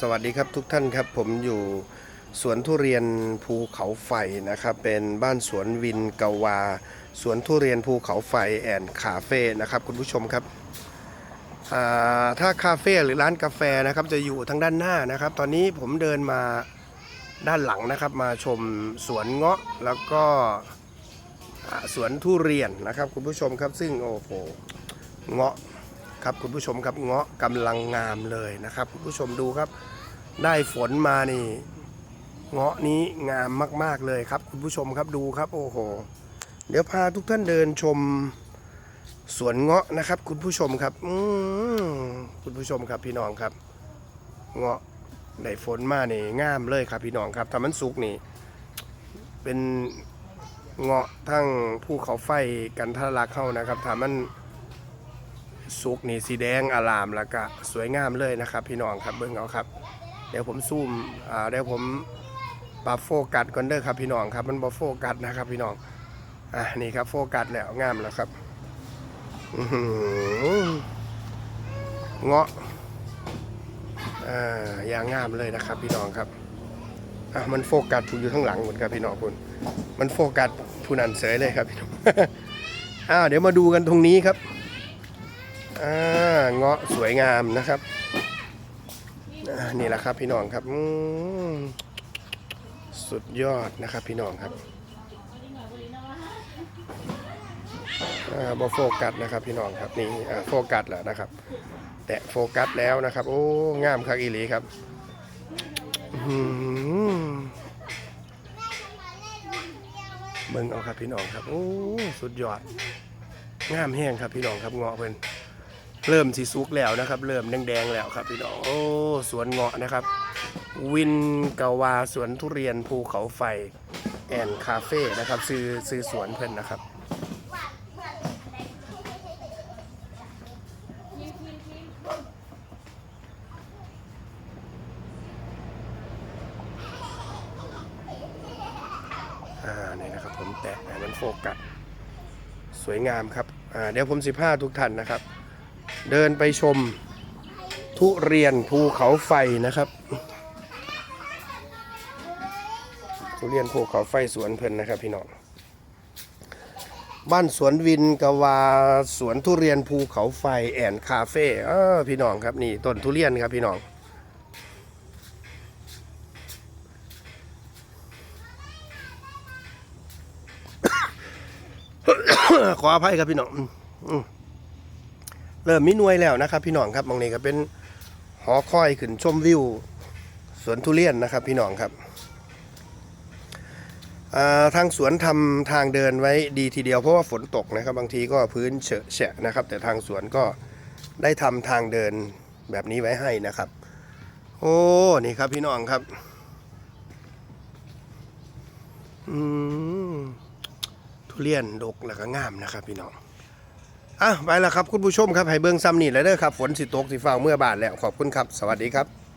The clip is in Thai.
สวัสดีครับทุกท่านครับ ผมอยู่สวนทุเรียนภูเขาไฟนะครับ เป็นบ้านสวนวินกวา สวนทุเรียนภูเขาไฟแอนคาเฟ่นะครับ คุณผู้ชมครับถ้าคาเฟ่หรือร้านกาแฟนะครับจะอยู่ทางด้านหน้านะครับ ตอนนี้ผมเดินมาด้านหลังนะครับ มาชมสวนเงาะแล้วก็สวนทุเรียนนะครับ คุณผู้ชมครับซึ่งโอ้โหเงาะ ครับคุณผู้ชมครับเงาะกำลังงามเลยนะครับคุณผู้ชมดูครับ ได้ฝนมานี่เงาะนี้งามมากๆเลยครับ คุณผู้ชมครับดูครับโอ้โห เดี๋ยวพาทุกท่านเดินชมสวนเงาะนะครับ คุณผู้ชมครับอืมคุณผู้ชมครับพี่น้องครับ เงาะได้ฝนมานี่งามเลยครับพี่น้องครับถามันสุกนี่ เป็นเงาะทั้งภูเขาไฟกันทะลักเข้านะครับถ้ามัน สุกนี่สีแดงอลามแล้วก็สวยงามเลยนะครับ พี่น้องครับเบิ่งเอาครับ เดี๋ยวผมซูมอ่าเดี๋ยวผมปรับโฟกัสก่อนเด้อครับพี่น้องครับมันบ่โฟกัสนะครับ พี่น้องอะนี่ครับโฟกัสแล้วงามแล้วครับอื้อหือเงาะอ่าอย่างงามเลยนะครับ พี่น้องครับอะมันโฟกัสผู้อยู่ข้างหลังหมดครับพี่น้องคุณมันโฟกัสผู้นั้นเสยเลยครับพี่น้องอ้าวเดี๋ยวมาดูกันตรงนี้ครับ อ่าเงาะสวยงามนะครับอ่านี่แหละครับพี่น้องครับอืมสุดยอดนะครับพี่น้องครับอ่าบอโฟกัสนะครับพี่น้องครับนี่อ่าโฟกัสแล้วนะครับ แตะโฟกัสแล้วนะครับ โอ้งามคักอีหลีครับอื้อหือเบิ่งเอาครับพี่น้องครับโอ้สุดยอดงามแห้งครับพี่น้องครับเงาะเพิ่น เริ่มสีสุกแล้วนะครับ เริ่มแดงๆแล้วครับพี่น้องโอ้สวนเงาะนะครับ วินกาวาสวนทุเรียนภูเขาไฟแอนคาเฟ่นะครับซื้อซื้อสวนเพิ่นนะครับอ่านี่นะครับผมแตะมันโฟกัสสวยงามครับอ่าเดี๋ยวผมสิพาทุกท่านนะครับ เดินไปชมทุเรียนภูเขาไฟนะครับ ทุเรียนภูเขาไฟสวนเพลินนะครับพี่น้องบ้านสวนวินกวาสวนทุเรียนภูเขาไฟแอนคาเฟ่เออพี่น้องครับนี่ต้นทุเรียนครับพี่น้อง ขออภัยครับพี่น้องอ เริ่มมีหน่วยแล้วนะครับ พี่น้องครับมองนี้ก็เป็นหอคอยขึ้นชมวิวสวนทุเรียนนะครับ พี่น้องครับทางสวนทำทางเดินไว้ดีทีเดียวเพราะว่าฝนตกนะครับ บางทีก็พื้นเฉอะแฉะนะครับ แต่ทางสวนก็ได้ทำทางเดินแบบนี้ไว้ให้นะครับ โอ้นี่ครับพี่น้องครับอืมทุเรียนดกแล้วก็งามนะครับ พี่น้อง อะไปแล้วครับคุณผู้ชมครับให้เบิ่งซ้ำนี่แล้วเด้อครับฝนสิตกสิฟ้าเมื่อบานแล้วขอบคุณครับ สวัสดีครับ